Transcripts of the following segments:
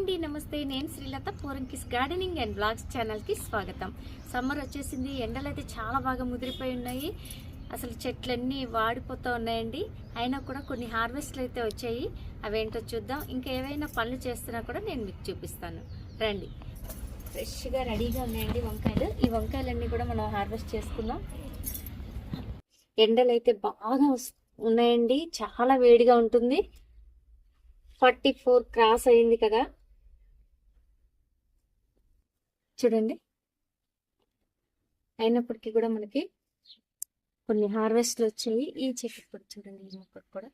అండి నమస్తే. నేను Srilatha. Poranki's gardening and blogs ఛానల్కి స్వాగతం. సమ్మర్ వచ్చేసింది. ఎండలు అయితే చాలా బాగా ముదిరిపోయి ఉన్నాయి. అసలు చెట్లన్నీ వాడిపోతూ ఉన్నాయండి. అయినా కూడా కొన్ని హార్వెస్ట్లు అయితే వచ్చాయి. అవేంటో చూద్దాం. ఇంకా ఏవైనా పనులు చేస్తున్నా కూడా నేను మీకు చూపిస్తాను. రండి. ఫ్రెష్గా రెడీగా ఉన్నాయండి వంకాయలు. ఈ వంకాయలన్నీ కూడా మనం హార్వెస్ట్ చేసుకుందాం. ఎండలు అయితే బాగా ఉన్నాయండి. చాలా వేడిగా ఉంటుంది. ఫార్టీ ఫోర్ క్రాస్ అయింది కదా. చూడండి. అయినప్పటికీ కూడా మనకి కొన్ని హార్వెస్ట్లు వచ్చాయి. ఈ చెట్టు కూడా చూడండి ఈ మొక్కకు కూడా.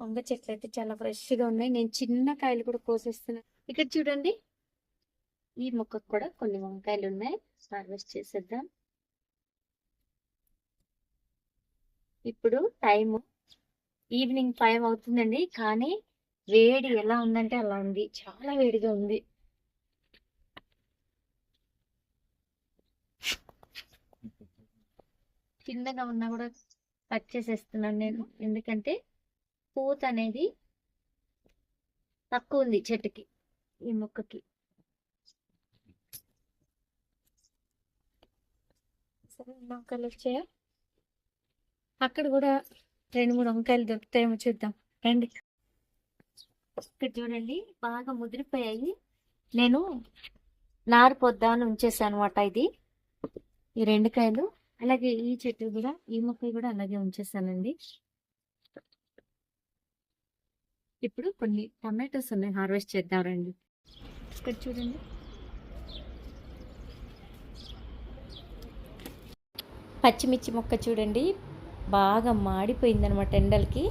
వంగ చెట్లు అయితే చాలా ఫ్రెష్గా ఉన్నాయి. నేను చిన్న కాయలు కూడా కోసేస్తున్నాను. ఇక్కడ చూడండి ఈ మొక్కకు కూడా కొన్ని వంకాయలు ఉన్నాయి హార్వెస్ట్ చేసేద్దాం. ఇప్పుడు టైము ఈవినింగ్ ఫైవ్ అవుతుందండి కానీ వేడి ఎలా ఉందంటే అలా ఉంది. చాలా వేడిగా ఉంది. కిందగా ఉన్నా కూడా కట్ చేసేస్తున్నాను నేను. ఎందుకంటే పూత అనేది తక్కువ ఉంది చెట్టుకి ఈ మొక్కకి. సరే ఎన్ని అక్కడ కూడా రెండు మూడు వంకాయలు దొరుకుతాయేమో చూద్దాం. రండి. ఇక్కడ చూడండి బాగా ముదిరిపోయాయి. నేను నారు పొద్దాన్ని ఉంచేసాను అనమాట ఇది. ఈ రెండు కాయలు. అలాగే ఈ చెట్టు కూడా ఈ మొక్క కూడా అలాగే ఉంచేసానండి. ఇప్పుడు కొన్ని టమాటోస్ ఉన్నాయి హార్వెస్ట్ చేద్దాం రండి. ఇక్కడ చూడండి. పచ్చిమిర్చి మొక్క చూడండి. బాగా మాడిపోయిందనమాట ఎండలకి.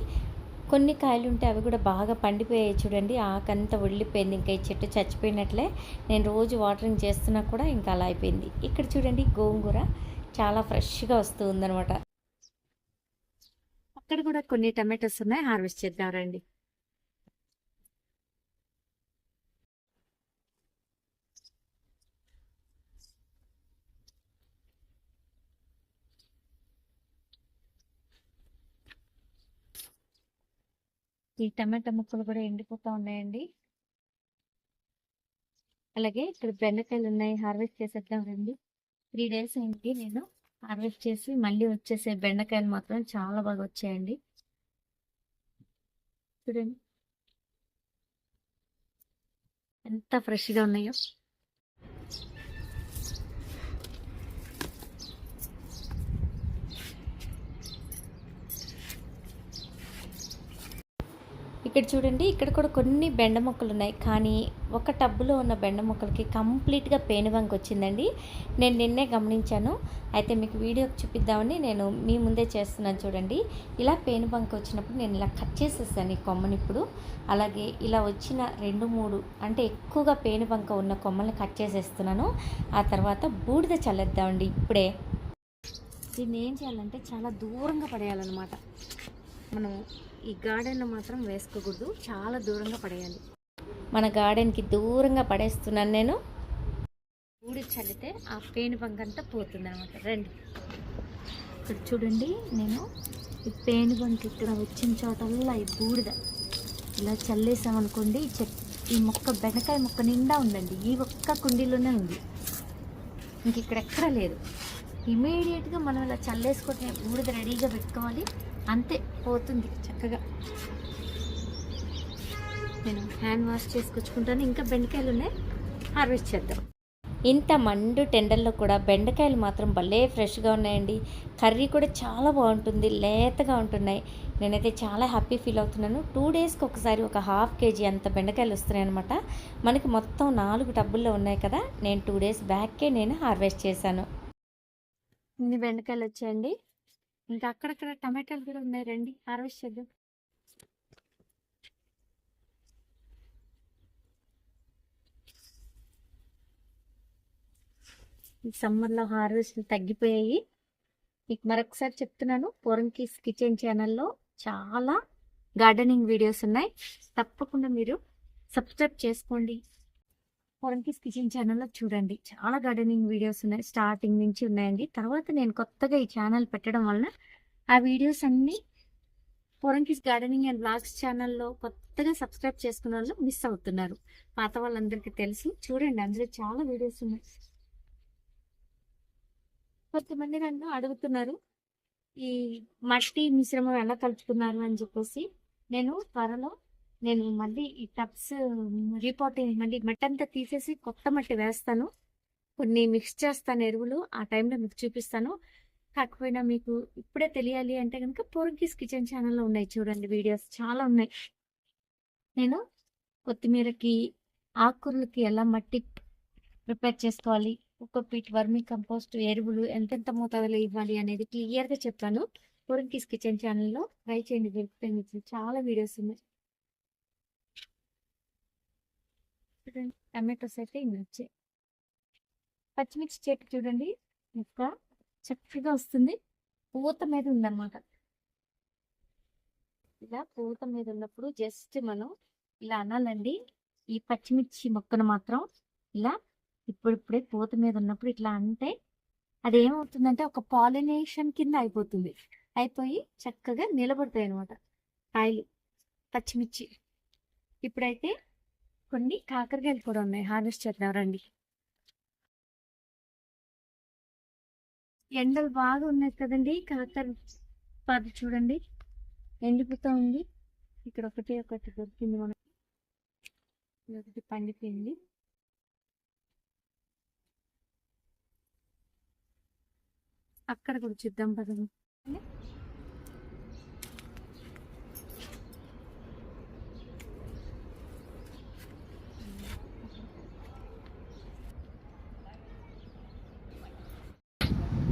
కొన్ని కాయలు ఉంటే అవి కూడా బాగా పండిపోయాయి చూడండి. ఆకంతా ఒళ్ళిపోయింది. ఇంకా ఈ చెట్టు చచ్చిపోయినట్లే. నేను రోజు వాటరింగ్ చేస్తున్నా కూడా ఇంకా అలా అయిపోయింది. ఇక్కడ చూడండి గోంగూర చాలా ఫ్రెష్గా వస్తూ ఉందనమాట అక్కడ కూడా కొన్ని టమాటోస్ ఉన్నాయి. హార్వెస్ట్ చేద్దాం రండి. ఈ టమాటా ముక్కలు కూడా ఎండిపోతూ ఉన్నాయండి. అలాగే ఇక్కడ బెండకాయలు ఉన్నాయి హార్వెస్ట్ చేసేద్దాం రండి. త్రీ డేస్ అయింది నేను హార్వెస్ట్ చేసి మళ్ళీ వచ్చేసే బెండకాయలు మాత్రం చాలా బాగా వచ్చాయండి. చూడండి. ఎంత ఫ్రెష్గా ఉన్నాయో. ఇక్కడ చూడండి ఇక్కడ కూడా కొన్ని బెండ మొక్కలు ఉన్నాయి కానీ ఒక టబ్బులో ఉన్న బెండ మొక్కలకి కంప్లీట్గా పేనుబంక వచ్చిందండి. నేను నిన్నే గమనించాను. అయితే మీకు వీడియో చూపిద్దామని నేను మీ ముందే చేస్తున్నాను చూడండి. ఇలా పేనుబంక వచ్చినప్పుడు నేను ఇలా కట్ చేసేసాను ఈ కొమ్మని ఇప్పుడు. అలాగే ఇలా వచ్చిన రెండు మూడు అంటే ఎక్కువగా పేనుబంక ఉన్న కొమ్మల్ని కట్ చేసేస్తున్నాను. ఆ తర్వాత బూడిద చల్లేద్దామండి ఇప్పుడే. దీన్ని ఏం చేయాలంటే చాలా దూరంగా పడేయాలన్నమాట. మనం ఈ గార్డెన్లో మాత్రం వేసుకోకూడదు. చాలా దూరంగా పడేయాలి. మన గార్డెన్కి దూరంగా పడేస్తున్నాను నేను. బూడి చల్లితే ఆ పేను బంక అంతా పోతుంది అనమాట రండి. ఇక్కడ చూడండి నేను ఈ పేను బంక ఇక్కడ వచ్చిన చోటల్లా ఈ బూడిద. ఇలా చల్లేసామనుకోండి ఈ చెట్ ఈ మొక్క బెండకాయ మొక్క నిండా ఉందండి. ఈ ఒక్క కుండీలోనే ఉంది. ఇంక ఇక్కడ ఎక్కడా లేదు. ఇమీడియట్గా మనం ఇలా చల్లేసుకుంటే బూడిద రెడీగా పెట్టుకోవాలి. అంతే పోతుంది చక్కగా. నేను హ్యాండ్ వాష్ చేసుకొచ్చుకుంటాను. ఇంకా బెండకాయలు ఉన్నాయి హార్వెస్ట్ చేద్దాం. ఇంత మండు టెండర్లో కూడా బెండకాయలు మాత్రం భలే ఫ్రెష్గా ఉన్నాయండి. కర్రీ కూడా చాలా బాగుంటుంది లేతగా ఉంటున్నాయి. నేనైతే చాలా హ్యాపీ ఫీల్ అవుతున్నాను. టూ డేస్కి ఒకసారి ఒక హాఫ్ కేజీ అంత బెండకాయలు వస్తున్నాయి అనమాట మనకి మొత్తం నాలుగు టబ్బుల్లో ఉన్నాయి కదా నేను టూ డేస్ బ్యాక్కే నేను హార్వెస్ట్ చేశాను. ఇన్ని బెండకాయలు వచ్చాయండి. ఇంకా అక్కడక్కడ టమాటాలు కూడా ఉన్నాయి రండి హార్వెస్ట్ చేద్దాం. ఈ సమ్మర్లో హార్వెస్ట్ తగ్గిపోయాయి. మీకు మరొకసారి చెప్తున్నాను పూరంకీస్ కిచెన్ ఛానల్లో చాలా గార్డెనింగ్ వీడియోస్ ఉన్నాయి. తప్పకుండా మీరు సబ్స్క్రైబ్ చేసుకోండి. పొరంకిస్ కిచెన్ ఛానల్లో చూడండి. చాలా గార్డెనింగ్ వీడియోస్ ఉన్నాయి. స్టార్టింగ్ నుంచి ఉన్నాయండి. తర్వాత నేను కొత్తగా ఈ ఛానల్ పెట్టడం వలన ఆ వీడియోస్ అన్నీ పొరంకిస్ గార్డెనింగ్ అండ్ బ్లాగ్స్ ఛానల్లో కొత్తగా సబ్స్క్రైబ్ చేసుకున్న వాళ్ళు మిస్ అవుతున్నారు. పాత వాళ్ళందరికీ తెలుసు. చూడండి అందులో చాలా వీడియోస్ ఉన్నాయి. కొంతమంది నన్ను అడుగుతున్నారు ఈ మట్టి మిశ్రమం ఎలా కలుపుతున్నారు అని చెప్పేసి. నేను త్వరలో నేను మళ్ళీ ఈ టబ్స్ రిపోర్టింగ్ మళ్ళీ మట్టి అంతా తీసేసి కొత్త మట్టి వేస్తాను. కొన్ని మిక్స్ చేస్తాను ఎరువులు ఆ టైంలో మీకు చూపిస్తాను. కాకపోయినా మీకు ఇప్పుడే తెలియాలి అంటే కనుక పోర్గీస్ కిచెన్ ఛానల్లో ఉన్నాయి చూడండి వీడియోస్ చాలా ఉన్నాయి. నేను కొత్తిమీరకి ఆకుకూరలకి ఎలా మట్టి ప్రిపేర్ చేసుకోవాలి ఒక్కొక్కటి వర్మి కంపోస్ట్ ఎరువులు ఎంతెంత మోతాదులో ఇవ్వాలి అనేది క్లియర్గా చెప్పాను. పోర్గీస్ కిచెన్ ఛానల్లో ట్రై చేయండి దొరుకుతాయి మీకు చాలా వీడియోస్ ఉన్నాయి. చూడండి టమాటోస్ అయితే ఇన్ని వచ్చాయి పచ్చిమిర్చి చెట్టు చూడండి. ఎక్కువ చక్కగా వస్తుంది. పూత మీద ఉందన్నమాట. ఇలా పూత మీద ఉన్నప్పుడు జస్ట్ మనం ఇలా అనాలండి. ఈ పచ్చిమిర్చి మొక్కను మాత్రం ఇలా ఇప్పుడిప్పుడే పూత మీద ఉన్నప్పుడు ఇట్లా అంటే అది ఏమవుతుందంటే ఒక పాలినేషన్ కింద అయిపోతుంది. అయిపోయి చక్కగా నిలబడతాయి అనమాట కాయలు పచ్చిమిర్చి. ఇప్పుడైతే కొన్ని కాకరకాయలు కూడా ఉన్నాయి. హార్వెస్ట్ చేద్దాం రండి. ఎండలు బాగా ఉన్నాయి కదండి. కాకర పది చూడండి. ఎండిపోతా ఉంది. ఇక్కడ ఒకటి ఒకటి దొరికింది మనకి. ఒకటి పండిపోయింది. అక్కడ కూడా చూద్దాం పదండి.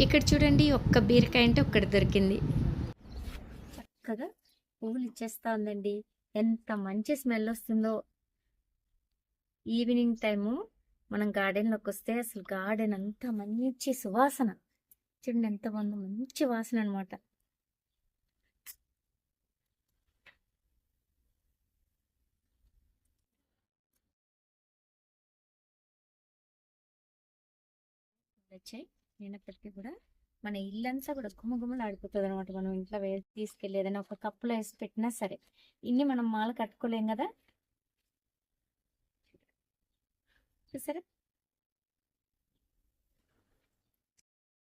ఇక్కడ చూడండి ఒక్క బీరకాయ అంటే ఒక్కటి దొరికింది. చక్కగా పువ్వులు ఇచ్చేస్తా ఉందండి. ఎంత మంచి స్మెల్ వస్తుందో. ఈవినింగ్ టైము మనం గార్డెన్లోకి వస్తే అసలు గార్డెన్ అంతా మంచి సువాసన. చూడండి ఎంత బాగుందో మంచి వాసన అనమాట వచ్చాయి. అయినప్పటికీ కూడా మన ఇల్లంతా కూడా గుమగుమలు ఆడిపోతుంది అనమాట మనం ఇంట్లో వే తీసుకెళ్ళి ఏదైనా ఒక కప్పులో వేసి పెట్టినా సరే. ఇన్ని మనం మాల కట్టుకోలేం కదా? చూసారా?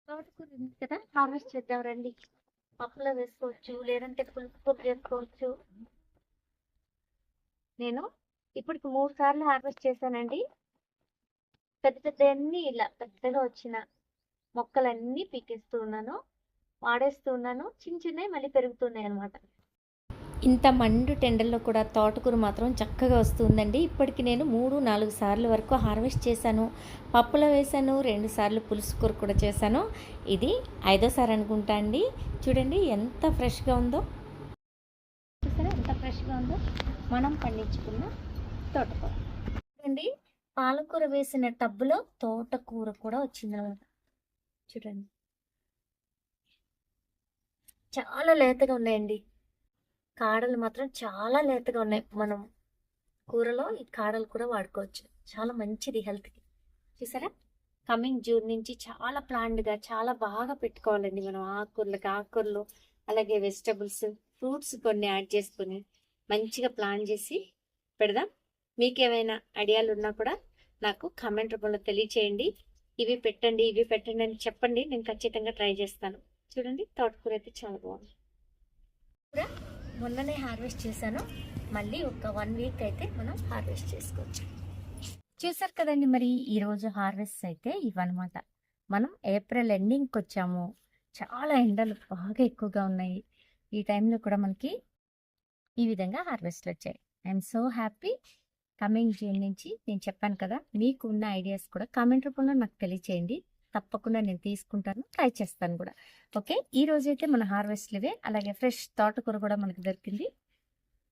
తోటకూర ఉంది కదా? హార్వెస్ట్ చేద్దాం రండి. పప్పులో వేసుకోవచ్చు లేదంటే పులుపు చేసుకోవచ్చు నేను ఇప్పటికి మూడు సార్లు హార్వెస్ట్ చేశానండి. పెద్ద పెద్ద అన్ని ఇలా పెద్దగా వచ్చిన మొక్కలన్నీ పీకేస్తూ ఉన్నాను వాడేస్తూ ఉన్నాను చిన్న చిన్నవి మళ్ళీ పెరుగుతున్నాయి అనమాట ఇంత మండు టెండర్లో కూడా తోటకూర మాత్రం చక్కగా వస్తుందండి. ఇప్పటికి నేను మూడు నాలుగు సార్లు వరకు హార్వెస్ట్ చేశాను. పప్పులో వేశాను రెండు సార్లు పులుసు కూర కూడా చేశాను. ఇది ఐదోసారి అనుకుంటా అండి. చూడండి ఎంత ఫ్రెష్గా ఉందో. చూసారా ఎంత ఫ్రెష్గా ఉందో? మనం పండించుకున్న తోటకూర. చూడండి పాలకూర వేసిన టబ్బులో తోటకూర కూడా వచ్చిందనమాట చూడండి. చాలా లేతగా ఉన్నాయండి. కాడలు మాత్రం చాలా లేతగా ఉన్నాయి. మనం కూరలో ఈ కాడలు కూడా వాడుకోవచ్చు. చాలా మంచిది హెల్త్కి. చూసారా? కమింగ్ జూన్ నుంచి చాలా ప్లాంట్గా చాలా బాగా పెట్టుకోవాలండి మనం ఆకుకూరలకి ఆకుకూరలు అలాగే వెజిటబుల్స్ ఫ్రూట్స్ కొన్ని యాడ్ చేసుకొని మంచిగా ప్లాన్ చేసి పెడదాం. మీకు ఏమైనా ఐడియాలు ఉన్నా కూడా నాకు కామెంట్ రూపంలో తెలియచేయండి. ఇవి పెట్టండి ఇవి పెట్టండి అని చెప్పండి నేను ఖచ్చితంగా ట్రై చేస్తాను. చూడండి తోటకూర అయితే చాలా బాగుంది. కూడా మొన్ననే హార్వెస్ట్ చేశాను. మళ్ళీ ఒక వన్ వీక్ అయితే మనం హార్వెస్ట్ చేసుకోవచ్చు. చూసారు కదండి మరి ఈరోజు హార్వెస్ట్ అయితే ఇవన్నమాట మనం ఏప్రిల్ ఎండింగ్కి వచ్చాము. చాలా ఎండలు బాగా ఎక్కువగా ఉన్నాయి. ఈ టైంలో కూడా మనకి ఈ విధంగా హార్వెస్ట్లు వచ్చాయి. I'm so happy. Coming June నుంచి నేను చెప్పాను కదా మీకు ఉన్న ఐడియాస్ కూడా కామెంట్ రూపంలో నాకు తెలియచేయండి. తప్పకుండా నేను తీసుకుంటాను ట్రై చేస్తాను కూడా. ఓకే ఈ రోజు అయితే మన హార్వెస్ట్లవే అలాగే ఫ్రెష్ తోటకూర కూడా మనకు దొరికింది.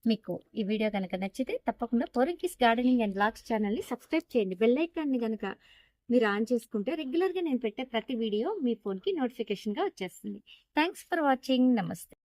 మీకు ఈ వీడియో కనుక నచ్చితే తప్పకుండా పొరికిస్ గార్డెనింగ్ అండ్ బ్లాగ్స్ ఛానల్ని సబ్స్క్రైబ్ చేయండి. బెల్ ఐకాన్ని కనుక మీరు ఆన్ చేసుకుంటే రెగ్యులర్గా నేను పెట్టే ప్రతి వీడియో మీ ఫోన్కి నోటిఫికేషన్గా వచ్చేస్తుంది. Thanks for watching. నమస్తే.